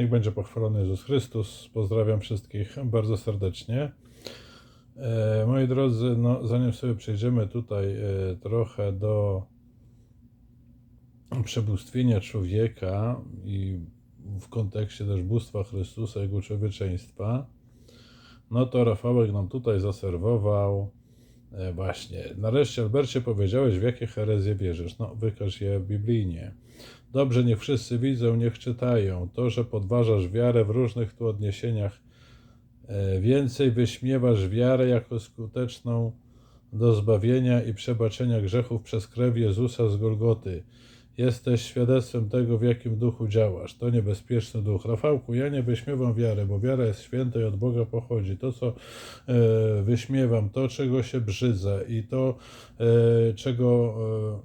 Niech będzie pochwalony Jezus Chrystus. Pozdrawiam wszystkich bardzo serdecznie. E, moi drodzy, no, zanim sobie przejdziemy tutaj e, trochę do przebóstwienia człowieka i w kontekście też bóstwa Chrystusa, Jego człowieczeństwa, no to Rafałek nam tutaj zaserwował e, właśnie. Nareszcie, Albercie, powiedziałeś, w jakie herezje wierzysz. No, wykaż je biblijnie. Dobrze, niech wszyscy widzą, niech czytają. To, że podważasz wiarę w różnych tu odniesieniach, e, więcej wyśmiewasz wiarę jako skuteczną do zbawienia i przebaczenia grzechów przez krew Jezusa z Golgoty. Jesteś świadectwem tego, w jakim duchu działasz. To niebezpieczny duch. Rafałku, ja nie wyśmiewam wiary, bo wiara jest święta i od Boga pochodzi. To, co e, wyśmiewam, to, czego się brzydzę i to, e, czego,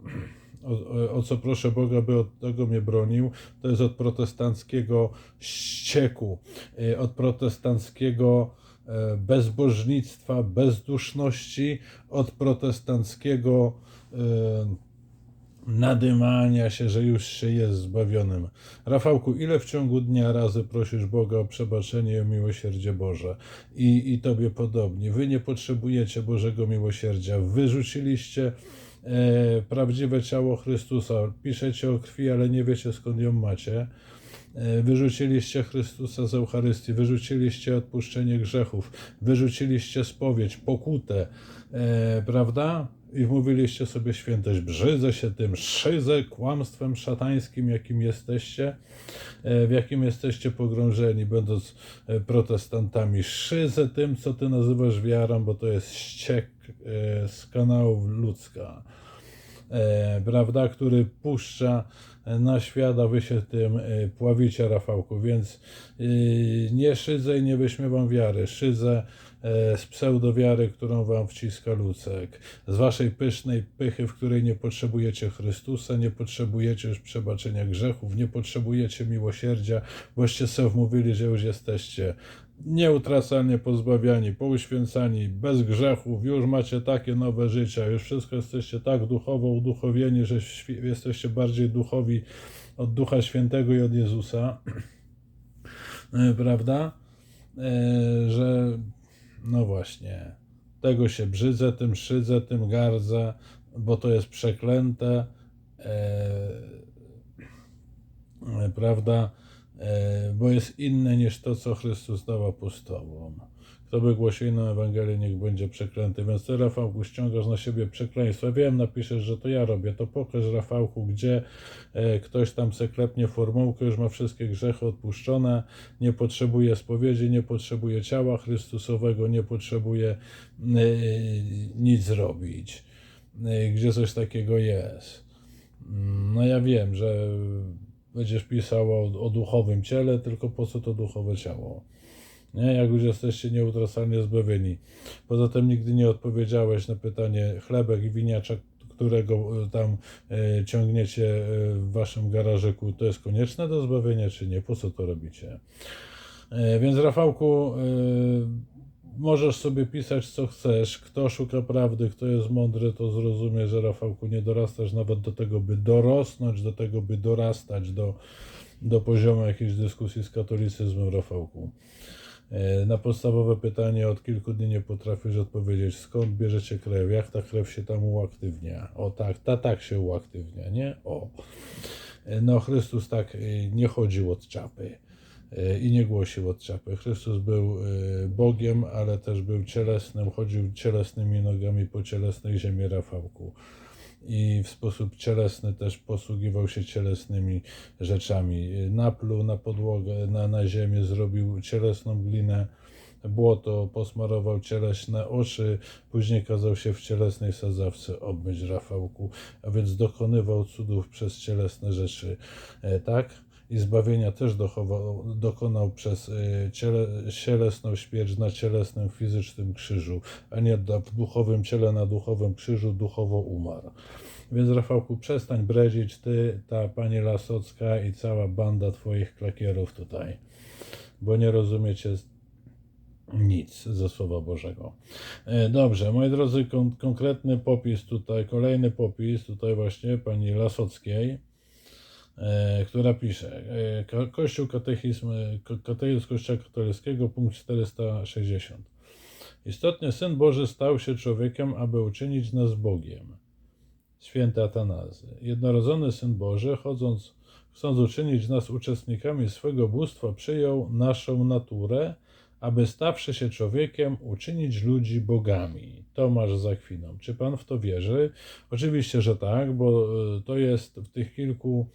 e, o, o co proszę Boga, by od tego mnie bronił, to jest od protestanckiego ścieku, e, od protestanckiego e, bezbożnictwa, bezduszności, od protestanckiego e, nadymania się, że już się jest zbawionym. Rafałku, ile w ciągu dnia razy prosisz Boga o przebaczenie i o miłosierdzie Boże? I, I Tobie podobnie. Wy nie potrzebujecie Bożego miłosierdzia. Wyrzuciliście e, prawdziwe ciało Chrystusa. Piszecie o krwi, ale nie wiecie skąd ją macie. E, Wyrzuciliście Chrystusa z Eucharystii, wyrzuciliście odpuszczenie grzechów, wyrzuciliście spowiedź, pokutę, e, prawda? I mówiliście sobie świętość, brzydzę się tym, szydzę kłamstwem szatańskim, jakim jesteście, e, w jakim jesteście pogrążeni, będąc e, protestantami. Szydzę tym, co ty nazywasz wiarą, bo to jest ściek e, z kanałów ludzka. Prawda, który puszcza na świat, a wy się tym pławicie, Rafałku, więc nie szydzę i nie wyśmiewam wiary, szydzę z pseudowiary, którą wam wciska Lucek, z waszej pysznej pychy, w której nie potrzebujecie Chrystusa, nie potrzebujecie już przebaczenia grzechów, nie potrzebujecie miłosierdzia, boście sobie mówili, że już jesteście nieutracalnie pozbawiani, pouświęcani, bez grzechów, już macie takie nowe życia, już wszystko jesteście tak duchowo uduchowieni, że jesteście bardziej duchowi od Ducha Świętego i od Jezusa, E, prawda? E, Że no właśnie, tego się brzydzę, tym szydzę, tym gardzę, bo to jest przeklęte, e, e, prawda? E, bo jest inne niż to, co Chrystus dał apostołom. Kto by głosił inną Ewangelię, niech będzie przeklęty. Więc ty, Rafałku, ściągasz na siebie przekleństwo. Wiem, napiszesz, że to ja robię. To pokaż, Rafałku, gdzie e, ktoś tam se klepnie formułkę, już ma wszystkie grzechy odpuszczone, nie potrzebuje spowiedzi, nie potrzebuje ciała Chrystusowego, nie potrzebuje e, nic robić. E, gdzie coś takiego jest. Mm, No ja wiem, że będziesz pisał o, o duchowym ciele, tylko po co to duchowe ciało? Nie, jak już jesteście nieutracalnie zbawieni. Poza tym nigdy nie odpowiedziałeś na pytanie chlebek i winiacza, którego e, tam e, ciągniecie e, w waszym garażyku, to jest konieczne do zbawienia, czy nie? Po co to robicie? E, więc Rafałku, e, możesz sobie pisać co chcesz. Kto szuka prawdy, kto jest mądry, to zrozumie, że Rafałku nie dorastasz nawet do tego, by dorosnąć, do tego, by dorastać do, do poziomu jakiejś dyskusji z katolicyzmem, Rafałku. E, Na podstawowe pytanie od kilku dni nie potrafisz odpowiedzieć, skąd bierzecie krew, jak ta krew się tam uaktywnia. O tak, ta tak się uaktywnia, nie? O. E, No Chrystus tak e, nie chodził od czapy i nie głosił od czapy. Chrystus był Bogiem, ale też był cielesnym, chodził cielesnymi nogami po cielesnej ziemi Rafałku. I w sposób cielesny też posługiwał się cielesnymi rzeczami. Napluł na podłogę, na, na ziemię, zrobił cielesną glinę, błoto, posmarował cieleśne oczy, później kazał się w cielesnej sadzawce obmyć Rafałku, a więc dokonywał cudów przez cielesne rzeczy, e, tak? I zbawienia też dochował, dokonał przez e, ciele, cielesną śmierć na cielesnym, fizycznym krzyżu, a nie w duchowym ciele na duchowym krzyżu duchowo umarł. Więc Rafałku, przestań bredzić, ty, ta pani Lasocka i cała banda twoich klakierów tutaj, bo nie rozumiecie nic ze Słowa Bożego. E, Dobrze, moi drodzy, kon- konkretny popis tutaj, kolejny popis tutaj właśnie pani Lasockiej. E, która pisze, e, Ko- Kościół Katechizm, Katechizm Kościoła Katolickiego, punkt 460. Istotnie Syn Boży stał się człowiekiem, aby uczynić nas Bogiem. Święty Atanazy. Jednorodzony Syn Boży, chodząc, chcąc uczynić nas uczestnikami swego bóstwa, przyjął naszą naturę, aby stawszy się człowiekiem, uczynić ludzi bogami. Tomasz z. Czy pan w to wierzy? Oczywiście, że tak, bo e, to jest w tych kilku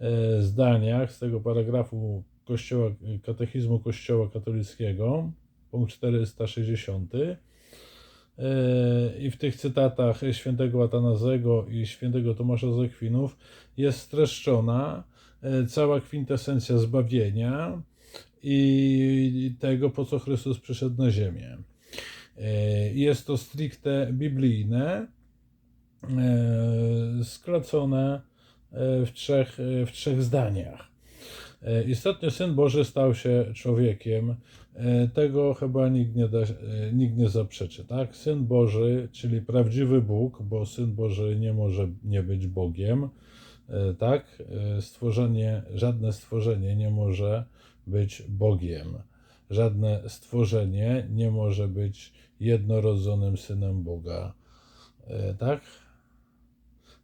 e, zdaniach z tego paragrafu Kościoła, Katechizmu Kościoła Katolickiego, punkt 460. E, I w tych cytatach świętego Atanazego i świętego Tomasza z Akwinów jest streszczona cała kwintesencja zbawienia i tego, po co Chrystus przyszedł na ziemię. E, Jest to stricte biblijne, e, skracone e, w trzech, w trzech zdaniach. Istotnie Syn Boży stał się człowiekiem. Tego chyba nikt nie, da, nikt nie zaprzeczy. Tak? Syn Boży, czyli prawdziwy Bóg, bo Syn Boży nie może nie być Bogiem. Tak? Stworzenie, żadne stworzenie nie może być Bogiem. Żadne stworzenie nie może być jednorodzonym synem Boga. E, Tak?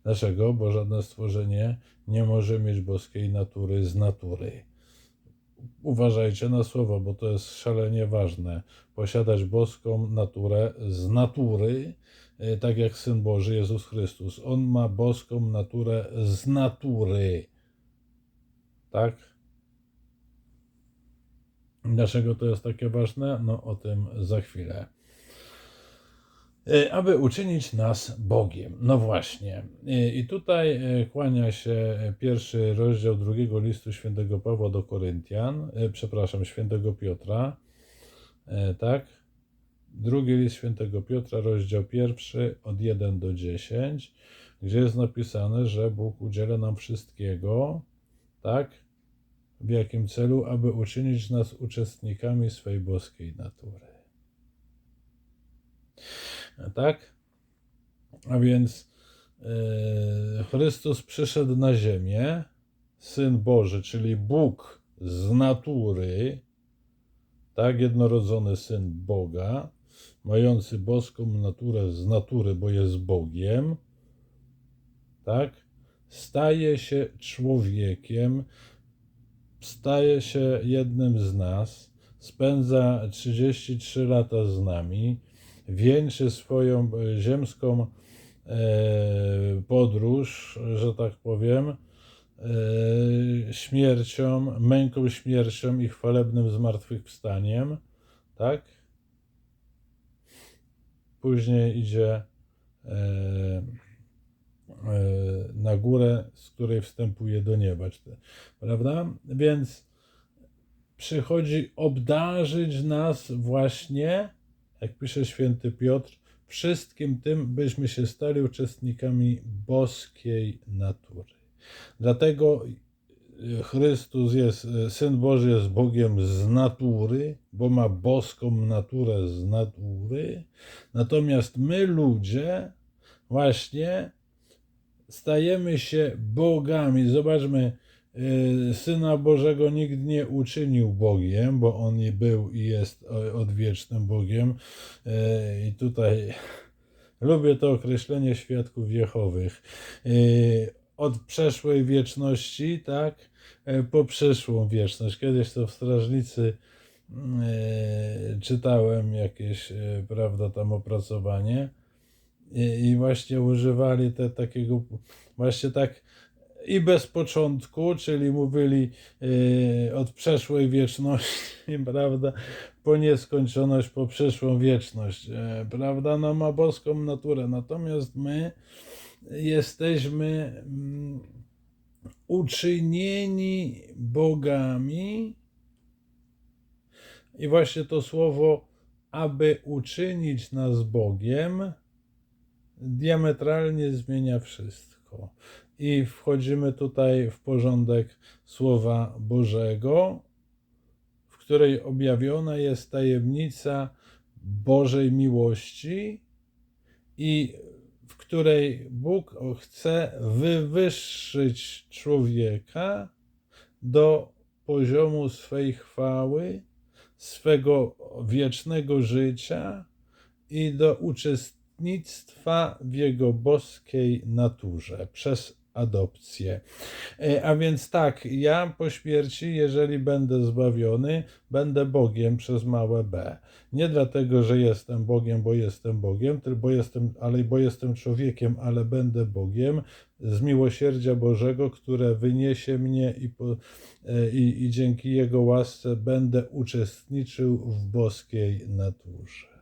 Dlaczego? Bo żadne stworzenie nie może mieć boskiej natury z natury. Uważajcie na słowa, bo to jest szalenie ważne. Posiadać boską naturę z natury, e, tak jak Syn Boży Jezus Chrystus. On ma boską naturę z natury. Tak? Dlaczego to jest takie ważne? No o tym za chwilę. E, Aby uczynić nas Bogiem. No właśnie. E, I tutaj e, kłania się pierwszy rozdział drugiego listu świętego Pawła do Koryntian, przepraszam, świętego Piotra. Tak? Drugi list świętego Piotra, rozdział pierwszy, od 1 do 10, gdzie jest napisane, że Bóg udziela nam wszystkiego, tak? W jakim celu? Aby uczynić nas uczestnikami swej boskiej natury. Tak? A więc e, Chrystus przyszedł na ziemię, Syn Boży, czyli Bóg z natury, tak, jednorodzony Syn Boga, mający boską naturę z natury, bo jest Bogiem, tak, staje się człowiekiem, staje się jednym z nas, spędza 33 lata z nami, wieńczy swoją e, ziemską e, podróż, że tak powiem, e, śmiercią, męką śmiercią i chwalebnym zmartwychwstaniem, tak? Później idzie na górę, z której wstępuje do nieba, prawda? Więc przychodzi obdarzyć nas właśnie jak pisze święty Piotr, wszystkim tym, byśmy się stali uczestnikami boskiej natury. Dlatego Chrystus jest, Syn Boży jest Bogiem z natury, bo ma boską naturę z natury, natomiast my ludzie właśnie stajemy się bogami. Zobaczmy, y, Syna Bożego nikt nie uczynił Bogiem, bo On był i jest odwiecznym Bogiem. Y, I tutaj lubię to określenie świadków Jehowych. Y, Od przeszłej wieczności, tak, po przyszłą wieczność. Kiedyś to w Strażnicy czytałem jakieś, prawda, tam opracowanie i, i właśnie używali te takiego, właśnie tak i bez początku, czyli mówili yy, od przeszłej wieczności, prawda, po nieskończoność, po przyszłą wieczność, e, prawda, no ma boską naturę, natomiast my jesteśmy mm, uczynieni bogami. I właśnie to słowo, aby uczynić nas Bogiem, diametralnie zmienia wszystko. I wchodzimy tutaj w porządek Słowa Bożego, w której objawiona jest tajemnica Bożej miłości i w której Bóg chce wywyższyć człowieka do poziomu swej chwały, swego wiecznego życia i do uczestnictwa w jego boskiej naturze przez adopcję. E, A więc tak, ja po śmierci, jeżeli będę zbawiony, będę Bogiem przez małe b. Nie dlatego, że jestem Bogiem, bo jestem Bogiem, bo jestem, ale bo jestem człowiekiem, ale będę Bogiem z miłosierdzia Bożego, które wyniesie mnie i, po, e, i, i dzięki Jego łasce będę uczestniczył w boskiej naturze.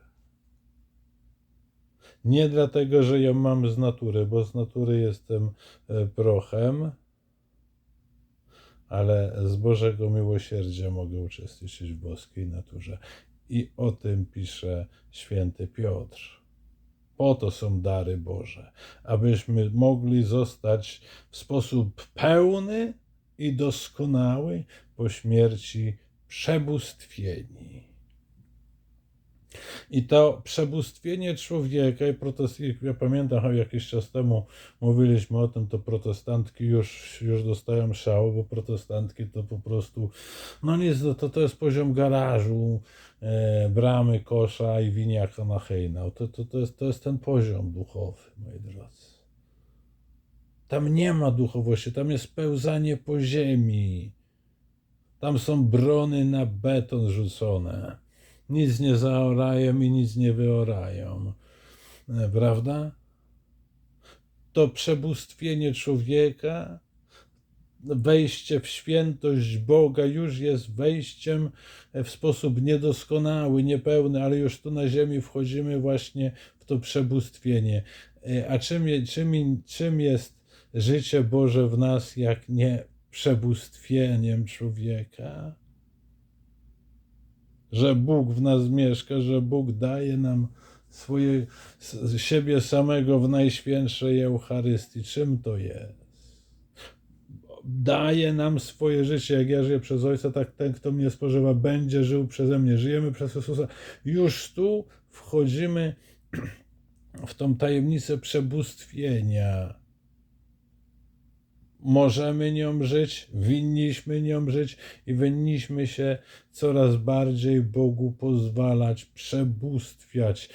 Nie dlatego, że ją mam z natury, bo z natury jestem e, prochem, ale z Bożego miłosierdzia mogę uczestniczyć w boskiej naturze. I o tym pisze święty Piotr. Po to są dary Boże, abyśmy mogli zostać w sposób pełny i doskonały po śmierci przebóstwieni. I to przebóstwienie człowieka i protest, ja pamiętam, jakiś czas temu mówiliśmy o tym, to protestantki już, już dostają szału, bo protestantki to po prostu, no nic, to, to jest poziom garażu, e, bramy, kosza i winiaka na hejnał. To, to, to, jest, to jest ten poziom duchowy, moi drodzy. Tam nie ma duchowości, tam jest pełzanie po ziemi. Tam są brony na beton rzucone nic nie zaorają i nic nie wyorają. E, Prawda? To przebóstwienie człowieka, wejście w świętość Boga już jest wejściem w sposób niedoskonały, niepełny, ale już tu na ziemi wchodzimy właśnie w to przebóstwienie. E, A czym, czym, czym jest życie Boże w nas, jak nie przebóstwieniem człowieka? Że Bóg w nas mieszka, że Bóg daje nam swoje, siebie samego w najświętszej Eucharystii. Czym to jest? Daje nam swoje życie. Jak ja żyję przez Ojca, tak ten, kto mnie spożywa, będzie żył przeze mnie. Żyjemy przez Jezusa. Już tu wchodzimy w tą tajemnicę przebóstwienia możemy nią żyć, winniśmy nią żyć i winniśmy się coraz bardziej Bogu pozwalać, przebóstwiać.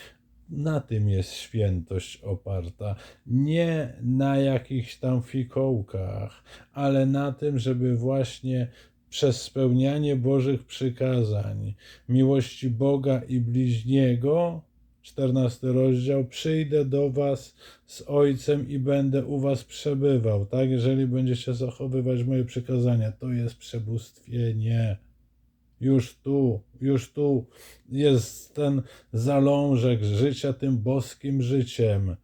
Na tym jest świętość oparta. Nie na jakichś tam fikołkach, ale na tym, żeby właśnie przez spełnianie Bożych przykazań, miłości Boga i bliźniego, 14 rozdział, przyjdę do was z Ojcem i będę u was przebywał, tak? Jeżeli będziecie zachowywać moje przykazania, to jest przebóstwienie. Już tu, już tu jest ten zalążek życia tym boskim życiem.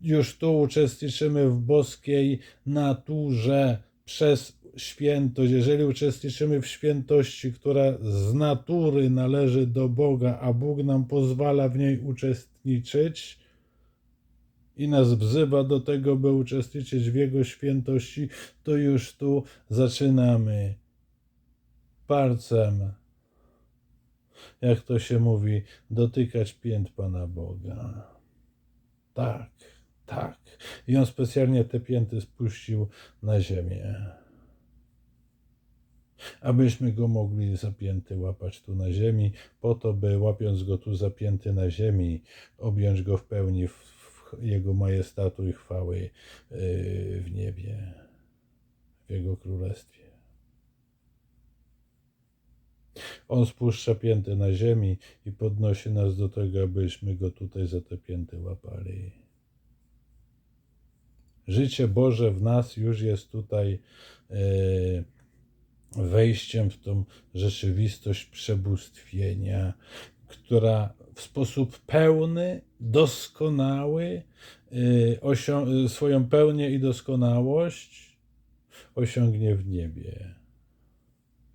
Już tu uczestniczymy w boskiej naturze przez świętość. Jeżeli uczestniczymy w świętości, która z natury należy do Boga, a Bóg nam pozwala w niej uczestniczyć i nas wzywa do tego, by uczestniczyć w Jego świętości, to już tu zaczynamy palcem, jak to się mówi, dotykać pięt Pana Boga. Tak, tak. I on specjalnie te pięty spuścił na ziemię, abyśmy go mogli zapięty łapać tu na ziemi, po to, by łapiąc go tu zapięty na ziemi, objąć go w pełni w, jego majestatu i chwały yy, w niebie, w jego królestwie. On spuszcza pięty na ziemi i podnosi nas do tego, abyśmy go tutaj za te pięty łapali. Życie Boże w nas już jest tutaj e, wejściem w tą rzeczywistość przebóstwienia, która w sposób pełny, doskonały, e, osią- swoją pełnię i doskonałość osiągnie w niebie,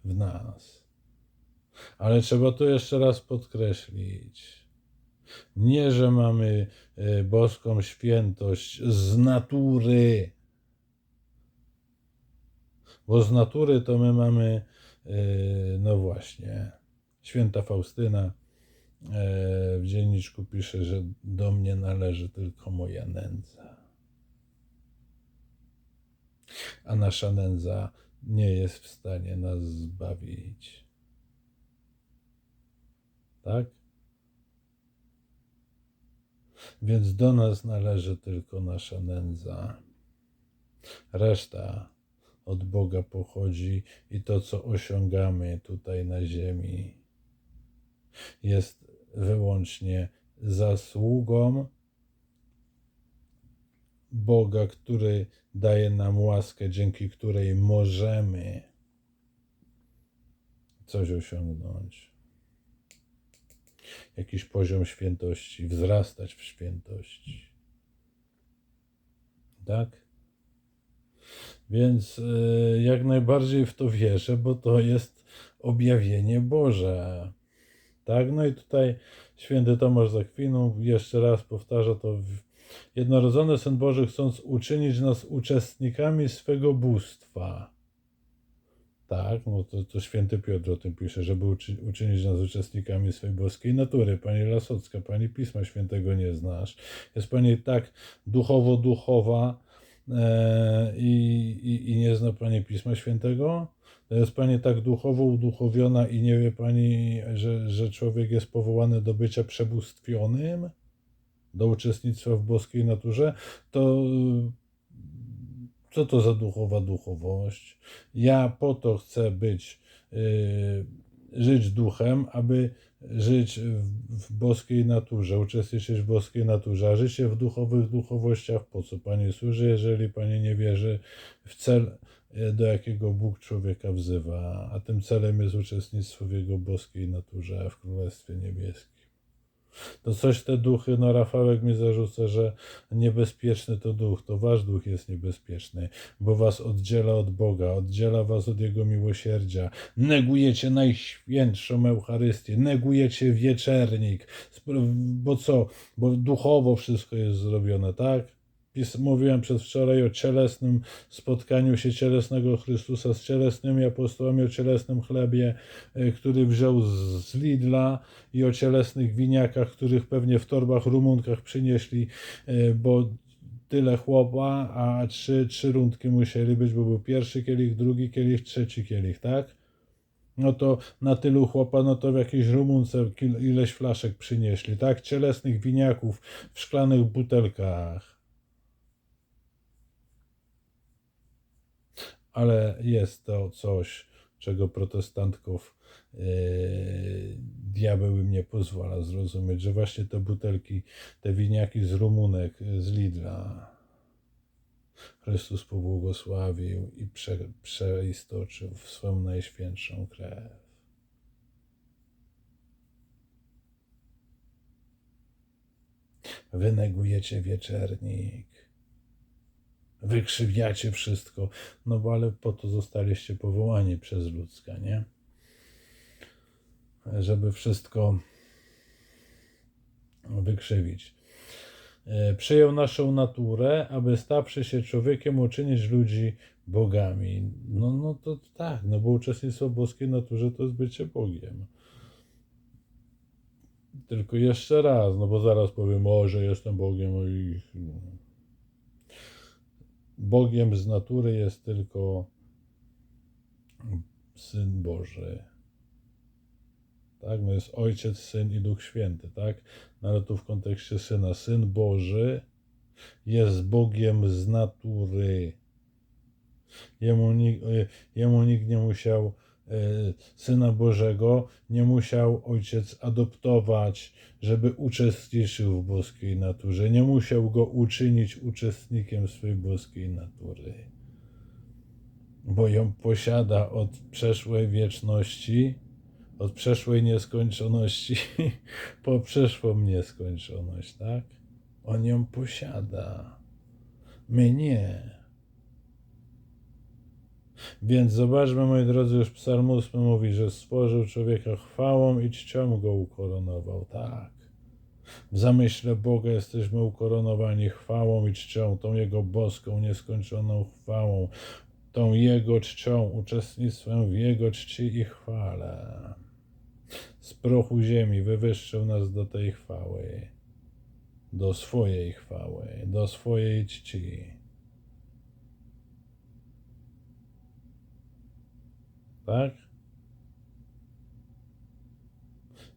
w nas. Ale trzeba to jeszcze raz podkreślić. Nie, że mamy e, boską świętość z natury, bo z natury to my mamy, e, no właśnie, święta Faustyna w dzienniczku pisze, że do mnie należy tylko moja nędza. A nasza nędza nie jest w stanie nas zbawić. Tak? Więc do nas należy tylko nasza nędza. Reszta od Boga pochodzi i to, co osiągamy tutaj na ziemi, jest wyłącznie zasługą Boga, który daje nam łaskę, dzięki której możemy coś osiągnąć. Jakiś poziom świętości, wzrastać w świętości. Tak? Więc y, jak najbardziej w to wierzę, bo to jest objawienie Boże. Tak? No i tutaj święty Tomasz Zakwinu jeszcze raz powtarza to. Jednorodzony Syn Boży, chcąc uczynić nas uczestnikami swego bóstwa. Tak, no to, to święty Piotr o tym pisze, żeby uczy, uczynić nas uczestnikami swojej boskiej natury. Pani Lasocka, Pani Pisma Świętego nie znasz. Jest Pani tak duchowo-duchowa e, i, i, i nie zna Pani Pisma Świętego? Jest Pani tak duchowo uduchowiona i nie wie Pani, że, że człowiek jest powołany do bycia przebóstwionym, do uczestnictwa w boskiej naturze, to co to za duchowa duchowość? Ja po to chcę być, yy, żyć duchem, aby żyć w, boskiej naturze, uczestniczyć w boskiej naturze, a życie w duchowych duchowościach po co Pani służy, jeżeli Pani nie wierzy w cel, yy, do jakiego Bóg człowieka wzywa, a tym celem jest uczestnictwo w Jego boskiej naturze w Królestwie Niebieskim. To coś te duchy, no Rafałek mi zarzuca, że niebezpieczny to duch, to wasz duch jest niebezpieczny, bo was oddziela od Boga, oddziela was od Jego miłosierdzia. Negujecie Najświętszą Eucharystię, negujecie wieczernik, bo co? Bo duchowo wszystko jest zrobione, tak? Mówiłem przedwczoraj o cielesnym spotkaniu się cielesnego Chrystusa z cielesnymi apostołami, o cielesnym chlebie, e, który wziął z Lidla i o cielesnych winiakach, których pewnie w torbach, rumunkach przynieśli, e, bo tyle chłopa, a trzy, trzy rundki musieli być, bo był pierwszy kielich, drugi kielich, trzeci kielich, tak? No to na tylu chłopa, no to w jakiejś rumunce ileś flaszek przynieśli, tak? Cielesnych winiaków w szklanych butelkach ale jest to coś, czego protestantków yy, diabeł im nie pozwala zrozumieć, że właśnie te butelki, te winiaki z rumunek, z Lidla Chrystus pobłogosławił i prze, przeistoczył w swoją najświętszą krew. Wynegujecie wieczernik wykrzywiacie wszystko, no bo ale po to zostaliście powołani przez ludzka, nie? Żeby wszystko wykrzywić. E, przyjął naszą naturę, aby stawszy się człowiekiem, uczynić ludzi bogami. No, no to tak, no bo uczestnictwo w boskiej naturze to jest bycie Bogiem. Tylko jeszcze raz, no bo zaraz powiem, o, że jestem Bogiem i Bogiem z natury jest tylko Syn Boży. Tak, no jest Ojciec, Syn i Duch Święty, tak? No ale tu w kontekście Syna. Syn Boży jest Bogiem z natury. Jemu nikt, jemu nikt nie musiał Syna Bożego nie musiał ojciec adoptować, żeby uczestniczył w boskiej naturze. Nie musiał go uczynić uczestnikiem swojej boskiej natury, bo ją posiada od przeszłej wieczności, od przeszłej nieskończoności po przeszłą nieskończoność, tak? On ją posiada. My nie. Więc zobaczmy, moi drodzy, już psalm 8 mówi, że stworzył człowieka chwałą i czcią go ukoronował. Tak. W zamyśle Boga jesteśmy ukoronowani chwałą i czcią, tą Jego boską, nieskończoną chwałą, tą Jego czcią, uczestnictwem w Jego czci i chwale. z prochu ziemi wywyższył nas do tej chwały, do swojej chwały, do swojej czci. Tak?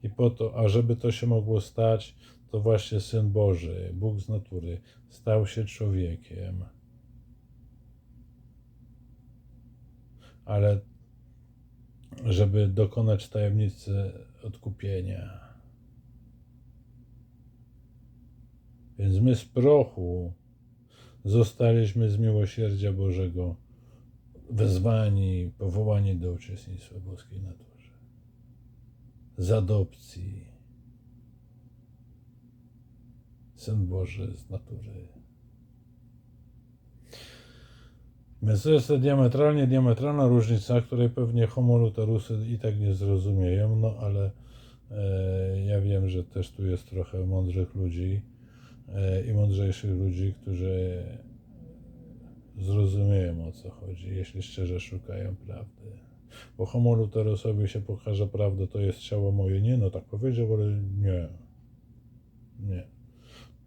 I po to, a żeby to się mogło stać, to właśnie Syn Boży, Bóg z natury, stał się człowiekiem. Ale żeby dokonać tajemnicy odkupienia. Więc my z prochu zostaliśmy z miłosierdzia Bożego wezwani, powołani do uczestnictwa w boskiej naturze. Z adopcji. Syn Boży z natury. Więc to jest diametralnie, diametralna różnica, której pewnie homoluterusy i tak nie zrozumieją, no ale e, ja wiem, że też tu jest trochę mądrych ludzi e, i mądrzejszych ludzi, którzy zrozumieją o co chodzi, jeśli szczerze szukają prawdy. Bo homoluterusowi się pokaże prawdę, to jest ciało moje. Nie, no tak powiedział, ale nie. Nie.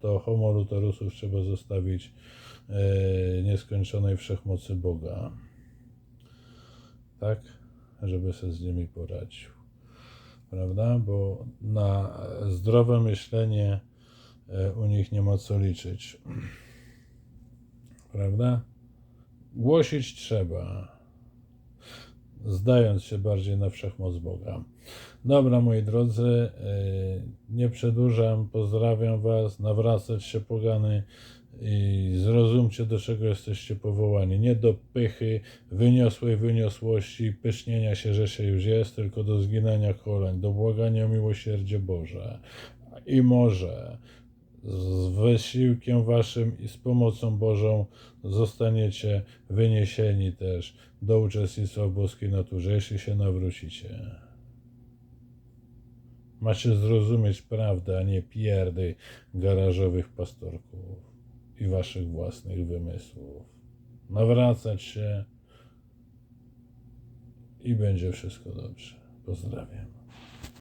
To homoluterusów trzeba zostawić e, nieskończonej wszechmocy Boga. Tak? Żeby sobie z nimi poradził. Prawda? Bo na zdrowe myślenie e, u nich nie ma co liczyć. Prawda? Głosić trzeba, zdając się bardziej na wszechmoc Boga. Dobra, moi drodzy, e, nie przedłużam, pozdrawiam Was, nawracać się pogany i zrozumcie, do czego jesteście powołani. Nie do pychy, wyniosłej wyniosłości, pysznienia się, że się już jest, tylko do zginania koleń, do błagania o miłosierdzie Boże. I może z wysiłkiem waszym i z pomocą Bożą zostaniecie wyniesieni też do uczestnictwa w boskiej naturze, jeśli się nawrócicie. Macie zrozumieć prawdę, a nie pierdy garażowych pastorków i waszych własnych wymysłów. Nawracać się i będzie wszystko dobrze. Pozdrawiam.